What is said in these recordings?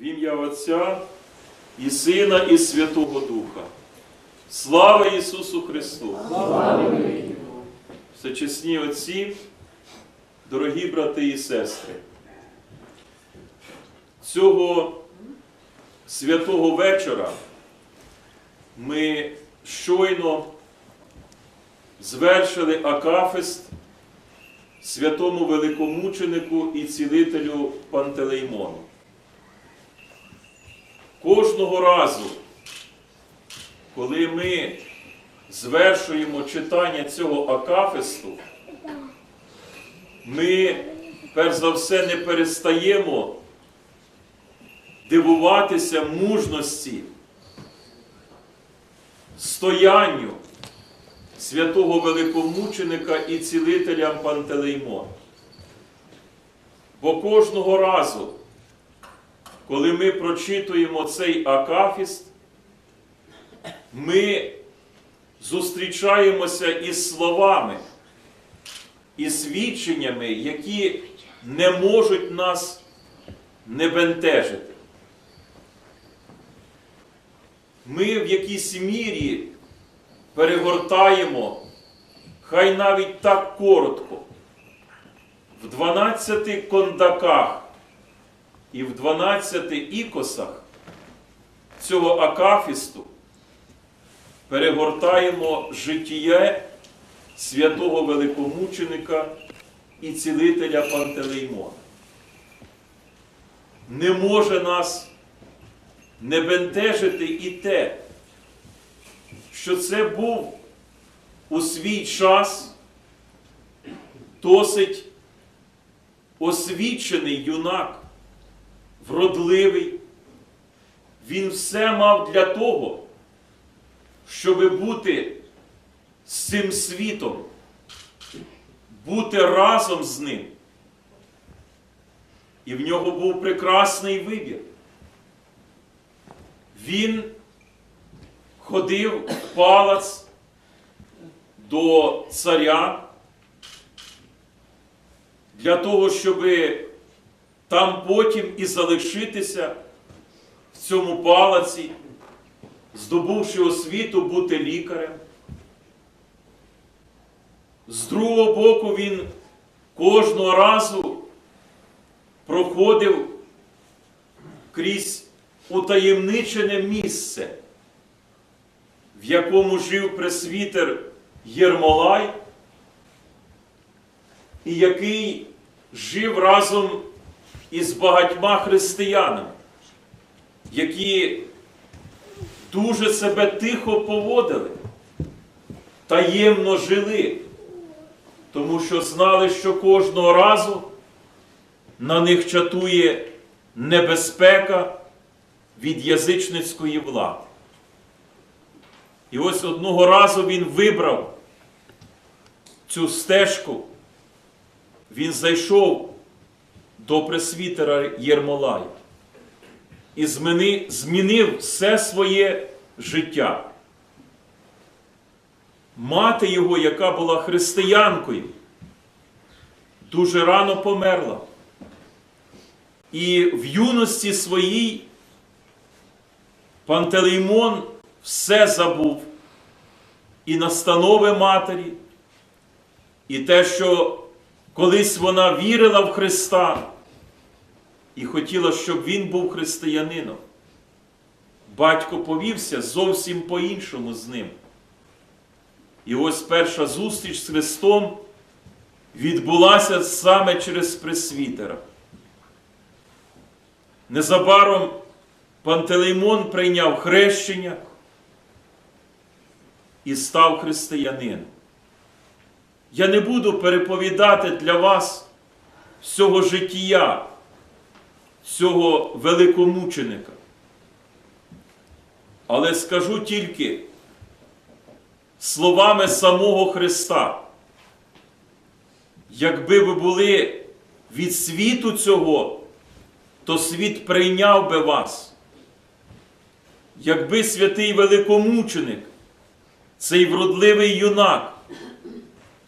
ім'я Отця і Сина, і Святого Духа. Слава Ісусу Христу! Всечесні Отці, дорогі брати і сестри, цього святого вечора ми щойно звершили Акафист святому великомученику і цілителю Пантелеймону. Кожного разу, коли ми звершуємо читання цього Акафисту, ми перш за все не перестаємо дивуватися мужності, стоянню святого великомученика і цілителя Пантелеймона. Бо кожного разу, коли ми прочитуємо цей Акафіст, ми зустрічаємося із словами і свідченнями, які не можуть нас не бентежити. Ми в якійсь мірі перегортаємо, хай навіть так коротко, в 12 кондаках і в 12 ікосах цього Акафісту перегортаємо життя святого великомученика і цілителя Пантелеймона. Не може нас не бентежити і те, що це був у свій час досить освічений юнак, вродливий. Він все мав для того, щоб бути з цим світом, бути разом з ним. І в нього був прекрасний вибір. Він ходив в палац до царя для того, щоб там потім і залишитися в цьому палаці, здобувши освіту бути лікарем. З другого боку, він кожного разу проходив крізь утаємничене місце, в якому жив пресвітер Єрмолай, і який жив разом із багатьма християнами, які дуже себе тихо поводили, таємно жили, тому що знали, що кожного разу на них чатує небезпека від язичницької влади. І ось одного разу він вибрав цю стежку, він зайшов до пресвітера Єрмолая і змінив все своє життя. Мати його, яка була християнкою, дуже рано померла. І в юності своїй Пантелеймон все забув і настанови матері, і те, що колись вона вірила в Христа і хотіла, щоб він був християнином. Батько повівся зовсім по-іншому з ним. І ось перша зустріч з Христом відбулася саме через пресвітера. Незабаром Пантелеймон прийняв хрещення і став християнином. Я не буду переповідати для вас всього життя цього великомученика. Але скажу тільки словами самого Христа. Якби ви були від світу цього, то світ прийняв би вас. Якби святий великомученик, цей вродливий юнак,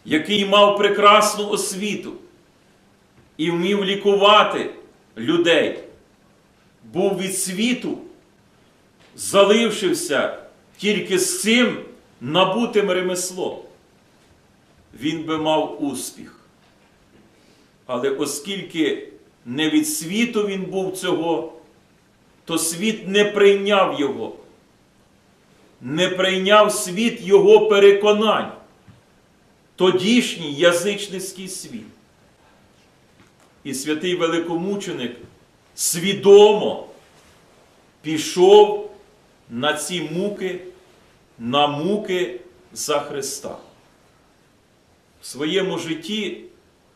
який мав прекрасну освіту і вмів лікувати людей, був від світу, залившився тільки з цим набутим ремеслом, він би мав успіх. Але оскільки не від світу він був цього, то світ не прийняв його, не прийняв світ його переконань, тодішній язичницький світ. І святий великомученик свідомо пішов на ці муки, на муки за Христа. В своєму житті,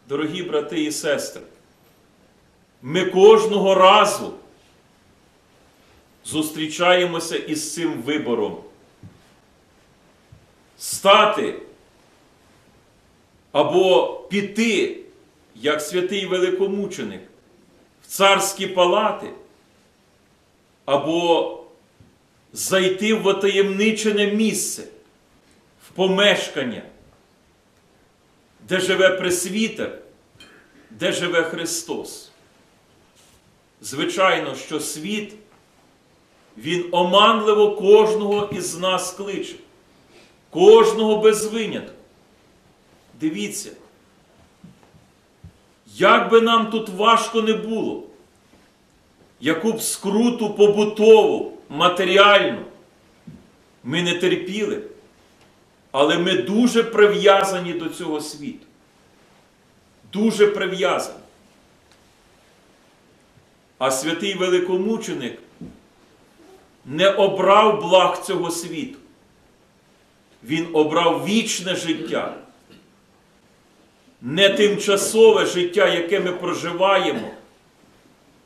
дорогі брати і сестри, ми кожного разу зустрічаємося із цим вибором. Стати або піти, як святий великомученик, в царські палати, або зайти в отаємничене місце, в помешкання, де живе пресвітер, де живе Христос. Звичайно, що світ, він оманливо кожного із нас кличе, кожного без винятку. Дивіться, як би нам тут важко не було, яку б скруту побутову, матеріальну ми не терпіли, але ми дуже прив'язані до цього світу. Дуже прив'язані. А святий великомученик не обрав благ цього світу. Він обрав вічне життя, не тимчасове життя, яке ми проживаємо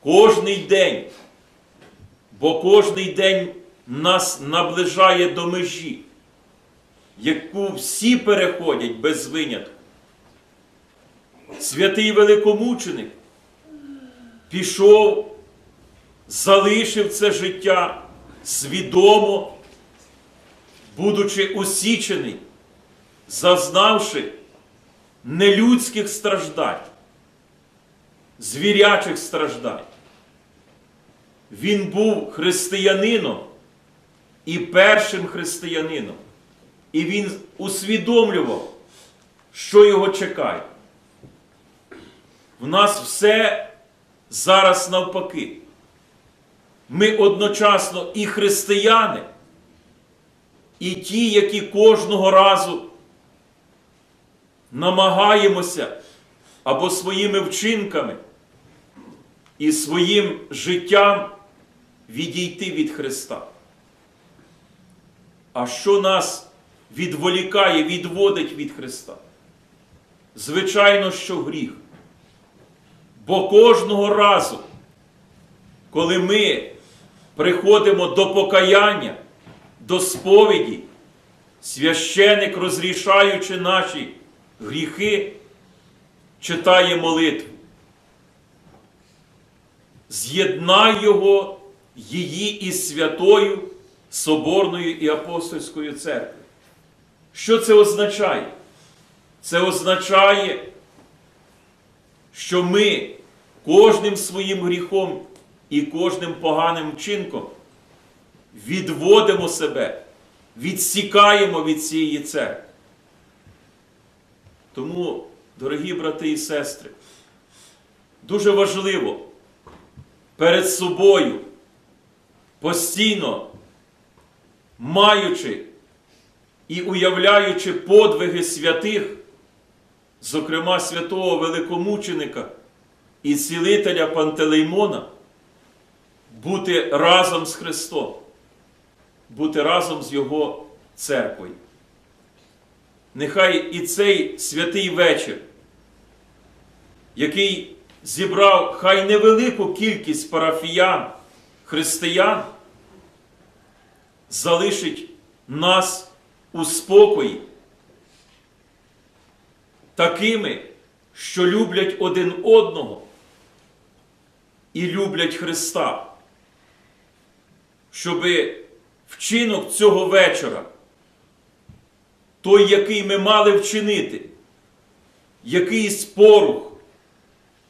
кожний день. Бо кожний день нас наближає до межі, яку всі переходять без винятку. Святий великомученик пішов, залишив це життя свідомо, будучи усічений, зазнавши нелюдських страждань, звірячих страждань. Він був християнином і першим християнином. І він усвідомлював, що його чекає. В нас все зараз навпаки. Ми одночасно і християни, і ті, які кожного разу намагаємося або своїми вчинками і своїм життям відійти від Христа. А що нас відволікає, відводить від Христа? Звичайно, що гріх. Бо кожного разу, коли ми приходимо до покаяння, до сповіді, священик, розрішаючи наші гріхи, читає молитву. З'єднай його, її із святою, Соборною і апостольською церквою. Що це означає? Це означає, що ми кожним своїм гріхом і кожним поганим вчинком відводимо себе, відсікаємо від цієї церкви. Тому, дорогі брати і сестри, дуже важливо перед собою постійно маючи і уявляючи подвиги святих, зокрема святого великомученика і цілителя Пантелеймона, бути разом з Христом, бути разом з Його церквою. Нехай і цей святий вечір, який зібрав хай невелику кількість парафіян, християн, залишить нас у спокої, такими, що люблять один одного і люблять Христа, щоби вчинок цього вечора, той, який ми мали вчинити, якийсь порух,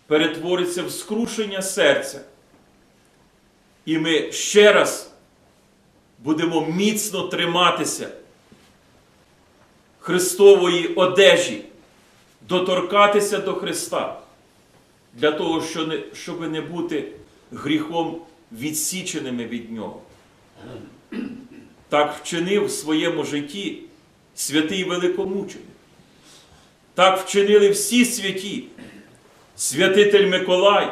перетвориться в скрушення серця, І ми ще раз будемо міцно триматися Христової одежі, доторкатися до Христа, для того, щоб не бути гріхом відсіченими від Нього. Так вчинив в своєму житті святий великомученик. Так вчинили всі святі, святитель Миколай,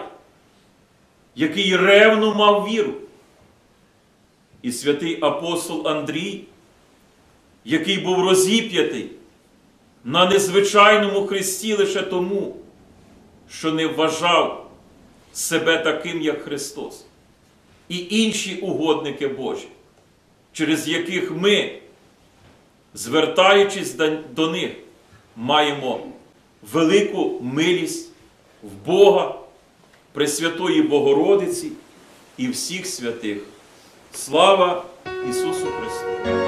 який ревно мав віру, і святий апостол Андрій, який був розіп'ятий на незвичайному хресті лише тому, що не вважав себе таким, як Христос, і інші угодники Божі, через яких ми, звертаючись до- них, маємо велику милість в Бога, Пресвятої Богородиці і всіх святих. Слава Ісусу Христу!